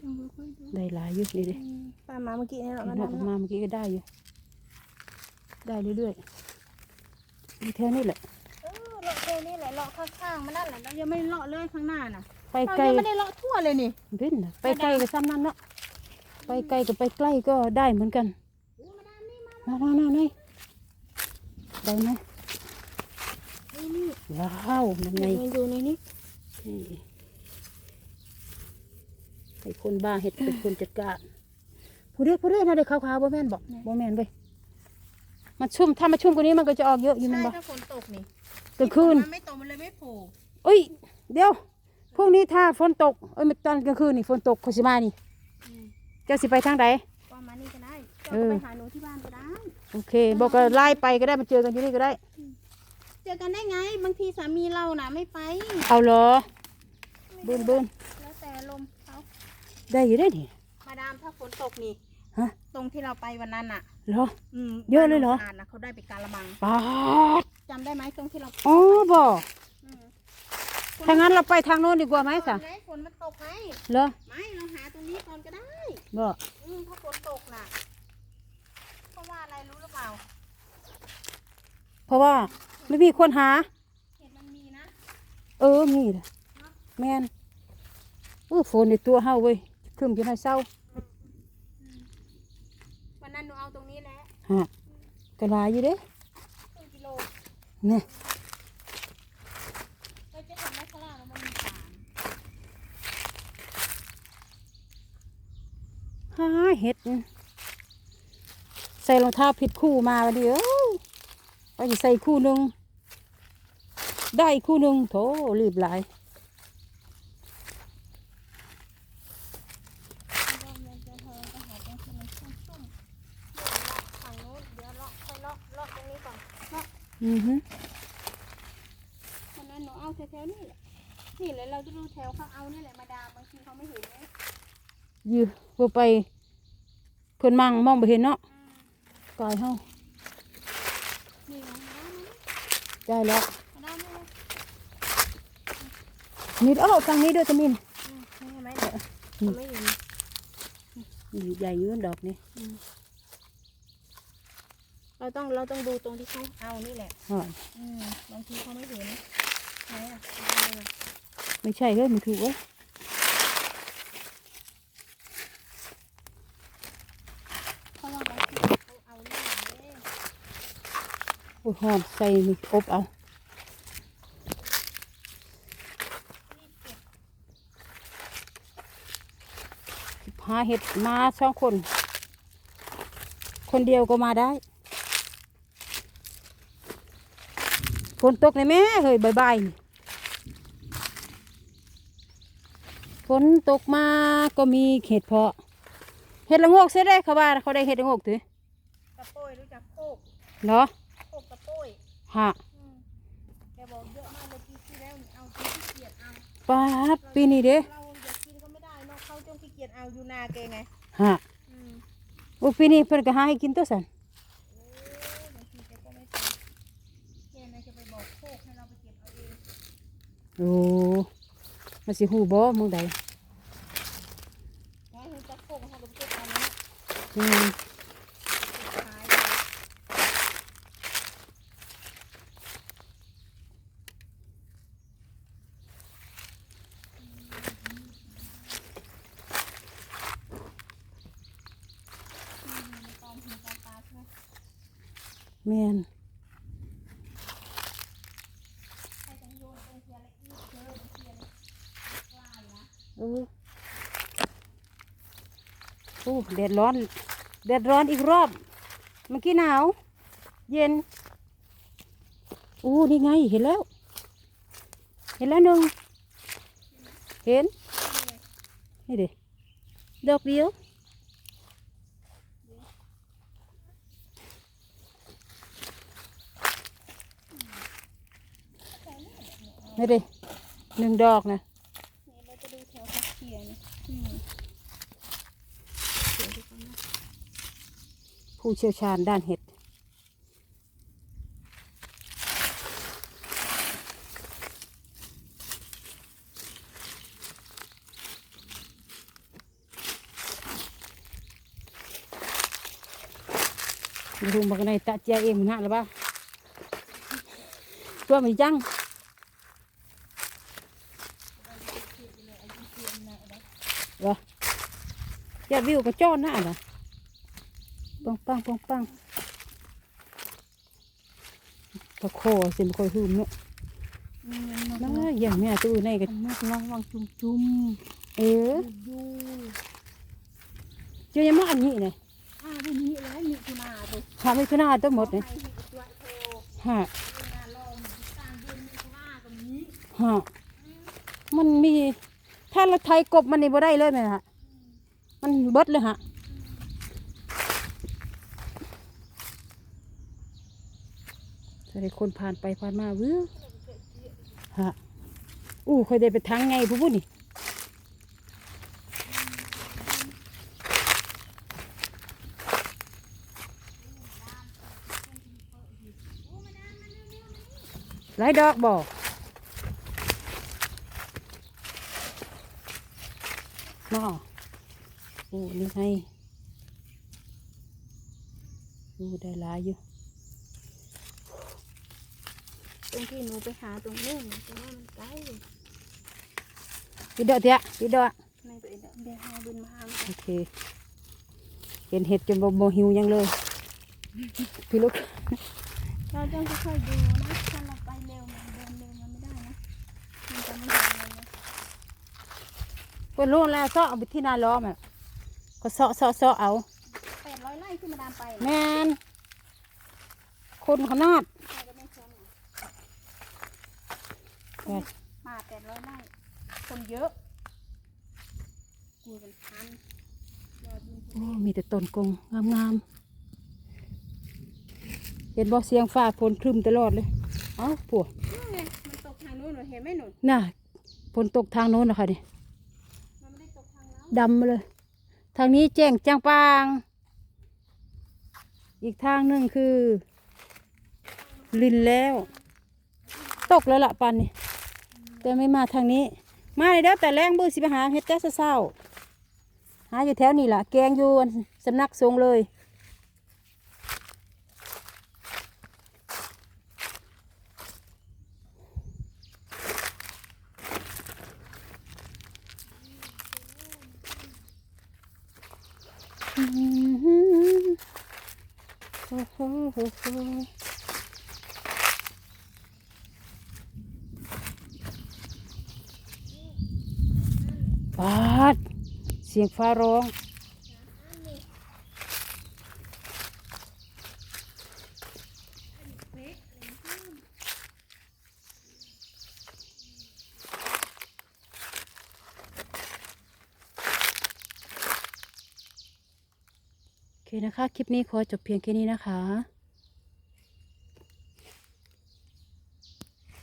ต้องค่อยๆดูได้หลายอยู่นี่ดิอืมป้ามาเมื่อกี้นี่เราเอามามาดำมาเมื่อกี้ก็ได้อยู่ ได้เรื่อยๆมีแค่นี้แหละเออเลาะเท่นี่แหละเลาะข้างๆมันนั่นแหละเรายังไม่เลาะเลยข้างหน้าน่ะไปเราไกลยังไม่ได้เลาะทั่วเลยนี่เว้นน่ะไปไกลก็ซ้ำนั่นเนาะไปไกลกับไปใกล้ก็ได้เหมือนกันโอ้มาดามนี่มามามามานี่ได้ไหมนี่นี่ว้าวนั่นไงมันอยู่ในนี้นี่ ให้คนบ้าเห็ดเป็นคนจัดการผู้เรียกผู้เรียกนะเด็กขาวๆบ่แม่นบอกบ่แม่นเว้ยมันชุ่มถ้ามันชุ่มกว่านี้มันก็จะออกเยอะอยู่แมันใช่บ่ถ้าฝนตกนี่กลางคืนมันไม่ตกมันเลยไม่โผล่เอ้ย เดี๋ยวพรุ่งนี้ถ้าฝนตกเอ้ยตอนกลางคืนนี่ฝนตกเขาสิมานี่อืมเจ้าสิไปทางใดก็มานี่ก็ได้เจ้าเอก็อไปหาหนูที่บ้านก็ได้โอเค บอกก็ไล่ไปก็ได้มาเจอกันที่นี่ก็ได้ เจอกันได้ไง บางทีสามีเราน่ะไม่ไป เอาเหรอบุญบุญแล้วแต่ลมเขา ได้อยู่ได้นี่มาดามถ้าฝนตกนี่ฮะตรงที่เราไปวันนั้นน่ะเหรอ อืมเยอะเลยเหรอบ้านนะเขาได้ไปการละมังปาดจำได้ไหมตรงที่เราอ๋อบ่อืมถ้างั้นเราไปทางโน้นดีกว่าไหมสะไงฝนมันตกไงเหรอไม่เราหาตรงนี้ก่อนก็ได้ บ่อืมถ้าฝนตกน่ะเพราะว่าอะไรรู้หรือเปล่าเพราะว่าไม่มีคนหา เห็ดมันมีนะ เออมีแหละแม่นอู้ฝนในตัวเฮาเว้ย ครึมจนให้เศร้าวันนั้นหนูเอาตรงนี้แหละฮะกระลายอยู่เด้ครึ่งกิโลเนี่ยเราจะเห็นไหมข้างล่างมันมีสารหาเห็ด ใส่รองเท้าผิดคู่มาวันเดียวไปใส่คู่หนึ่งได้อีกคู่หนึ่งโถรีบหลาย เราจะเธอก็หาตรงที่มันชุ่มๆเดี๋ยวเลาะฝั่งนู้นเดี๋ยวเลาะค่อยเลาะเลาะตรงนี้ก่อนเลาะ อือฮึวันนั้นหนูเอาแถวๆนี่แหละนี่แหละเราจะดูแถวเขาเอานี่แหละมาดามบางทีเขาไม่เห็นไงยืบ่ไป เพิ่นมั่งมองไปเห็นเนาะอืมกายเฮานี่ไงมาดามได้แล้วมาดามมาดามนี่เอ้าฟังนี้ด้วยตะมินอืมนี่เห็นไหมเนี่ยเขาไม่เห็น นี่ใหญ่อยืนดอกนี่ เราต้องเราต้องดูตรงที่เขาเอานี่แหละอ่าอืมบางทีเขาไม่เห็นไหนอะเอาเลยไม่ใช่เฮ้ยมันถูกเว้ยเพราะว่าบางทีเขาเอานี่แหละเด้โอ้ยหอมใส่นี่อบเอาหาเห็ดมาสองคน คนเดียวก็มาได้ ฝนตกในแม่เฮ้ยบายบายนี่ฝนตกมาก็มีเห็ดเพาะเห็ดละโงกเสียได้เขาว่าเขาได้เห็ดละโงกถือกระโปยรู้จักโคกเหรอโคกกระโปยฮะอืมแกบอกเยอะมากเลยปีที่แล้วนี่เอาจนขี้เกียจเอาปาดปีนี้เด้เราอยากกินก็ไม่ได้เนอะเขาจนขี้เกียจเอาอยู่นาแกไงฮะอืมโอ้ปีนี้เพิ่นก็หาให้กินตัวสัน โอ้บางทีแกก็ไม่ไปแกน่าจะไปบอกโคกให้เราไปเก็บเอาเอง โอ้มาสิหูบ่มึงใดงั้นเห็นจักโคกเขาก็ไปเก็บเอาเนาะอืมสุดท้ โอ้แดดร้อนแดดร้อนอีกรอบ เมื่อกี้หนาว เย็นอู้นี่ไงเห็นแล้ว เห็นแล้วหนึ่งเห็นนี่ด็ดอกเดียวนี่ด็หนึ่งดอกนะ ใหญ่นผู้เชี่ยวชาญด้านเห็ดดูมันก็ในตะเจียเองมนะหรือเปล่าตัวมันจัง อย่าวิวกระจ้อนหน้าเหรอปังปังปังปังตะโคสิมันคอยหืมเนาะอืมน่าอย่างเนี้ยตู้ในก็มันวางวางจุ่มจุ่มเออดูเจอยังมาอันนี้เนี่ยอ่าวันนี้แล้วมีกุนาตัวหาไม่ขึ้นหน้าตัวหมดเนี่ยไทยมีตัวโทฮะกุนาลองกลางเดือนมีกุนากับนี้ฮะมันมีถ้าเราไทยกบมันนี่บ่ได้เลยไหมฮะ มันเบิดเลยฮะถ้าได้คนผ่านไปผ่านมาเว้อฮะอู้เคยได้ไปทางไงผู้บุนี่หลายดอกบอกน้อ โอ้นี่ไงโอ้ได้หลายอยู่ ตรงที่หนูไปหาตรงนู้นตรงนั้นมันไกลพี่ดอกเถอะพี่ดอกในตัวเองเดี๋ยวหาบินมาหาโอเคเห็นเห็ดจนบ่บ่หิวยังเลยพี่ลูกเราต้องค่อยๆดูนะถ้าเราไปเร็วมันเดินเร็วมันไม่ได้นะมันจะไม่เห็นเลยนะเพิ่นรู้แล้วเซาะเอาไปที่หนาล้อมอะ ก็เซาะเซาะเซาะเอาแปดร้อยไร่ที่มาดามไปแมนคนขนาดใครก็ไม่ชนแปดมาแปดร้อยไร่คนเยอะกูเป็นพันรอดูโอ้มีแต่ต้นกงงามๆเห็นบอกเสียงฟ้าฝนครึมตลอดเลย เอ้าปวดนู่นไงมันตกทางนู้นหนูเห็นไหมหนูน่ะฝนตกทางโน้นนะคะนี่มันไม่ได้ตกทางเราดำมาเลย ทางนี้แจ้งจางปาง อีกทางหนึ่งคือ ลินแล้ว ตกแล้วละปันนี่แต่ไม่มาทางนี้ มาเลยเด้อแต่แรงบื้อสิไปหาเฮ็ดแต่เศร้าหาอยู่แถวนี้ล่ะ แกงอยู่อันสำนักทรงเลย โอ้โหโอ้โหปาด เสียงฟ้าร้อง เคนะคะ คลิปนี้ขอจบเพียงแค่นี้นะคะ